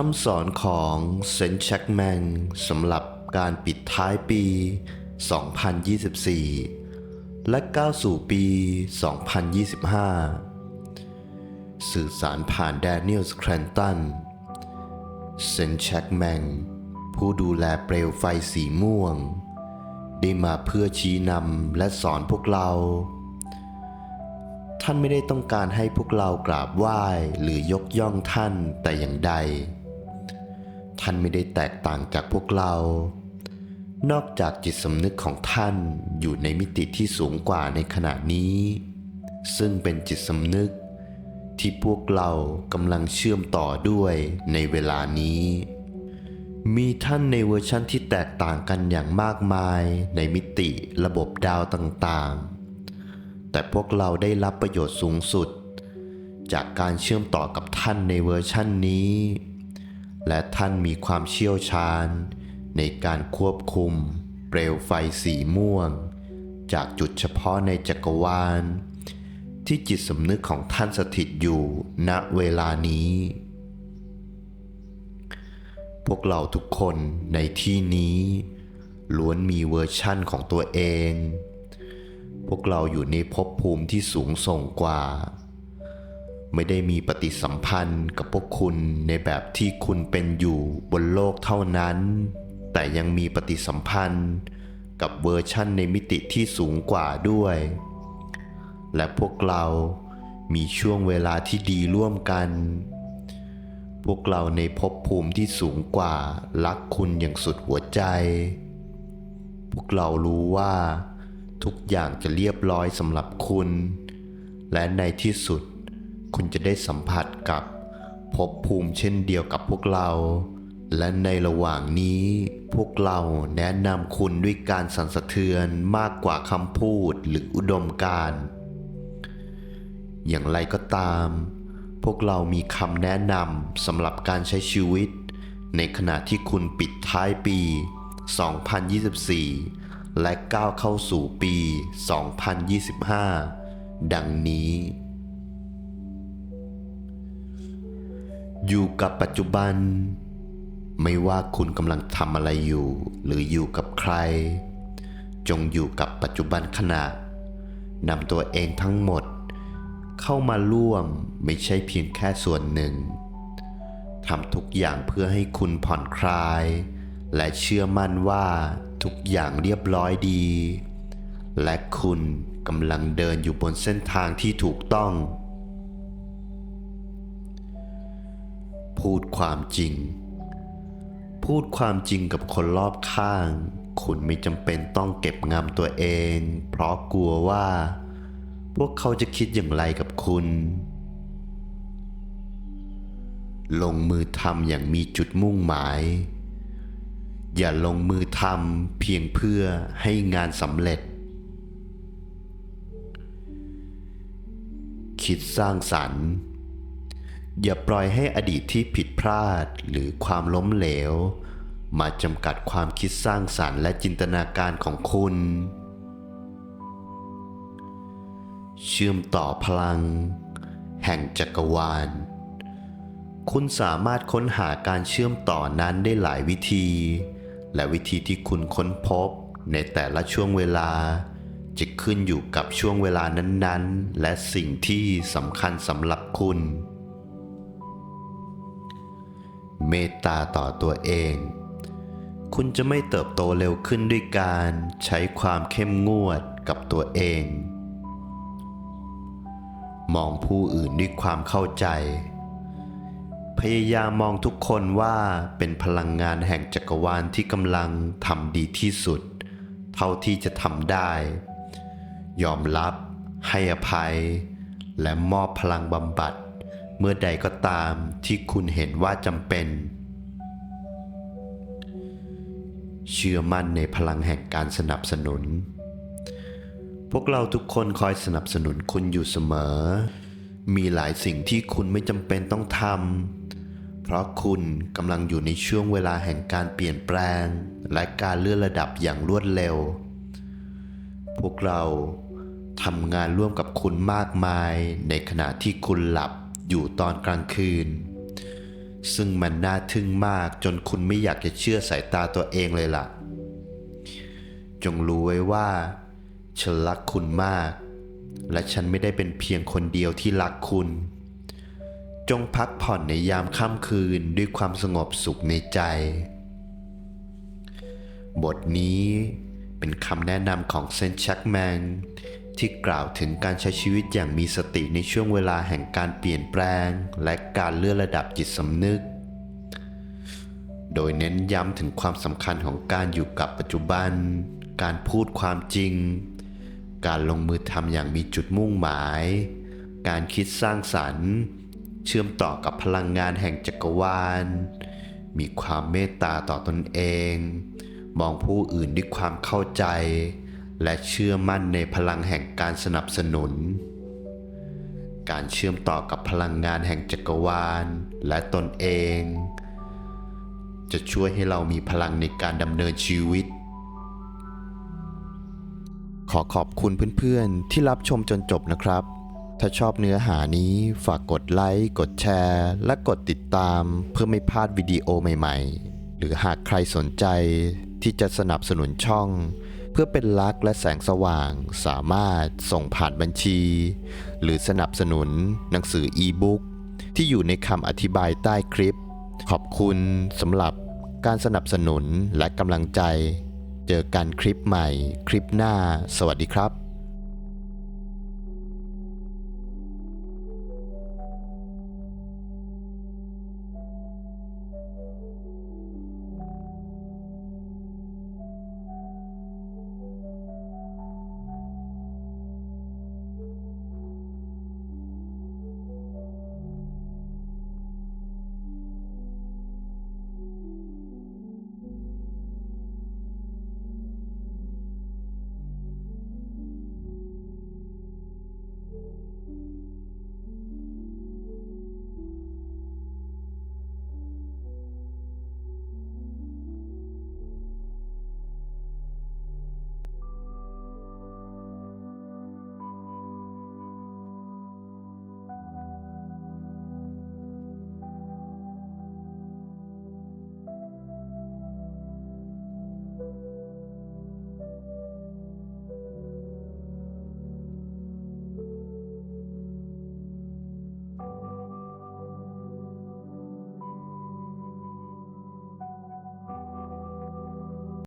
คำสอนของเซนต์แชกแมงสำหรับการปิดท้ายปี 2024 และก้าวสู่ปี 2025 สื่อสารผ่านแดเนียลสแครนตันเซนต์แชกแมงผู้ดูแลเปลวไฟสีม่วง ได้มาเพื่อชี้นำและสอนพวกเรา ท่านไม่ได้ต้องการให้พวกเรากราบไหว้หรือยกย่องท่านแต่อย่างใด ท่านไม่ได้แตกต่างจากพวกเรา นอกจากจิตสำนึกของท่านอยู่ในมิติที่สูงกว่าในขณะนี้ ซึ่งเป็นจิตสำนึกที่พวกเรากำลังเชื่อมต่อด้วยในเวลานี้ มีท่านในเวอร์ชั่นที่แตกต่างกันอย่างมากมายในมิติระบบดาวต่างๆ แต่พวกเราได้รับประโยชน์สูงสุด จากการเชื่อมต่อกับท่านในเวอร์ชั่นนี้ และท่านมีความเชี่ยวชาญ ในการควบคุม เปลวไฟสีม่วง จากจุดเฉพาะในจักรวาล ที่จิตสำนึกของท่านสถิตอยู่ณเวลานี้ พวกเราทุกคนในที่นี้ ล้วนมีเวอร์ชั่นของตัวเอง พวกเราอยู่ในภพภูมิที่สูงส่งกว่า ไม่ได้มีปฏิสัมพันธ์กับพวกคุณในแบบที่คุณเป็นอยู่บนโลกเท่านั้น แต่ยังมีปฏิสัมพันธ์กับเวอร์ชั่นในมิติที่สูงกว่าด้วย และพวกเรามีช่วงเวลาที่ดีร่วมกัน พวกเราในภพภูมิที่สูงกว่ารักคุณอย่างสุดหัวใจ พวกเรารู้ว่า ทุกอย่างจะเรียบร้อยสำหรับคุณ และในที่สุด คุณจะได้สัมผัสกับภพภูมิเช่นเดียวกับพวกเรา และในระหว่างนี้พวกเราแนะนำคุณด้วยการสั่นสะเทือนมากกว่าคำพูดหรืออุดมการณ์อย่างไรก็ตาม พวกเรามีคำแนะนำสำหรับการใช้ชีวิต ในขณะที่คุณปิดท้ายปี 2024 และก้าวเข้าสู่ปี 2025 ดังนี้ อยู่กับปัจจุบัน ไม่ว่าคุณกำลังทำอะไรอยู่ หรืออยู่กับใคร จงอยู่กับปัจจุบันขณะนำตัวเองทั้งหมด เข้ามาร่วมไม่ใช่เพียงแค่ส่วนหนึ่งทำทุกอย่างเพื่อให้คุณผ่อนคลาย และเชื่อมั่นว่าทุกอย่างเรียบร้อยดี และคุณกำลังเดินอยู่บนเส้นทางที่ถูกต้อง พูดความจริง พูดความจริงกับคนรอบข้าง คุณไม่จำเป็นต้องเก็บงำตัวเอง เพราะกลัวว่า พวกเขาจะคิดอย่างไรกับคุณ ลงมือทำอย่างมีจุดมุ่งหมาย อย่าลงมือทำเพียงเพื่อให้งานสำเร็จ คิดสร้างสรรค์ อย่าปล่อยให้อดีตที่ผิดพลาดหรือความล้มเหลว มาจำกัดความคิดสร้างสรรค์และจินตนาการของคุณ เชื่อมต่อพลัง แห่งจักรวาล คุณสามารถค้นหาการเชื่อมต่อนั้นได้หลายวิธี และวิธีที่คุณค้นพบในแต่ละช่วงเวลา จะขึ้นอยู่กับช่วงเวลานั้นๆ และสิ่งที่สำคัญสำหรับคุณ เมตตาต่อตัวเอง คุณจะไม่เติบโตเร็วขึ้นด้วยการใช้ความเข้มงวดกับตัวเอง มองผู้อื่นด้วยความเข้าใจ พยายามมองทุกคนว่าเป็นพลังงานแห่งจักรวาลที่กำลังทำดีที่สุด เท่าที่จะทำได้ ยอมรับ ให้อภัย และมอบพลังบำบัด เมื่อใดก็ตามที่คุณเห็นว่าจำเป็น เชื่อมั่นในพลังแห่งการสนับสนุน พวกเราทุกคนคอยสนับสนุนคุณอยู่เสมอ มีหลายสิ่งที่คุณไม่จำเป็นต้องทำ เพราะคุณกำลังอยู่ในช่วงเวลาแห่งการเปลี่ยนแปลง และการเลื่อนระดับอย่างรวดเร็ว พวกเราทำงานร่วมกับคุณมากมายในขณะที่คุณหลับ อยู่ตอนกลางคืน ซึ่งมันน่าทึ่งมากจนคุณไม่อยากจะเชื่อสายตาตัวเองเลยล่ะ จงรู้ไว้ว่าฉันรักคุณมาก และฉันไม่ได้เป็นเพียงคนเดียวที่รักคุณ จงพักผ่อนในยามค่ำคืนด้วยความสงบสุขในใจ บทนี้เป็นคำแนะนำของเซนชักแมน ที่กล่าวถึงการใช้ชีวิตอย่างมีสติในช่วงเวลาแห่งการเปลี่ยนแปลง และการเลื่อนระดับจิตสำนึก โดยเน้นย้ำถึงความสำคัญของการอยู่กับปัจจุบัน การพูดความจริง การลงมือทำอย่างมีจุดมุ่งหมาย การคิดสร้างสรรค์ เชื่อมต่อกับพลังงานแห่งจักรวาล มีความเมตตาต่อตนเอง มองผู้อื่นด้วยความเข้าใจ และเชื่อมั่นในพลังแห่งการสนับสนุน การเชื่อมต่อกับพลังงานแห่งจักรวาลและตนเอง จะช่วยให้เรามีพลังในการดำเนินชีวิต ขอขอบคุณเพื่อนๆ ที่รับชมจนจบนะครับ ถ้าชอบเนื้อหานี้ฝากกดไลค์ กดแชร์ และกดติดตามเพื่อไม่พลาดวิดีโอใหม่ ๆ หรือหากใครสนใจที่จะสนับสนุนช่อง พื่อเป็นลักษณ์และแสงสว่างสามารถส่งผ่านบัญชี หรือสนับสนุนหนังสืออีบุ๊กที่อยู่ในคำอธิบายใต้คลิป ขอบคุณสำหรับการสนับสนุนและกำลังใจ เจอกันคลิปใหม่ คลิปหน้า สวัสดีครับ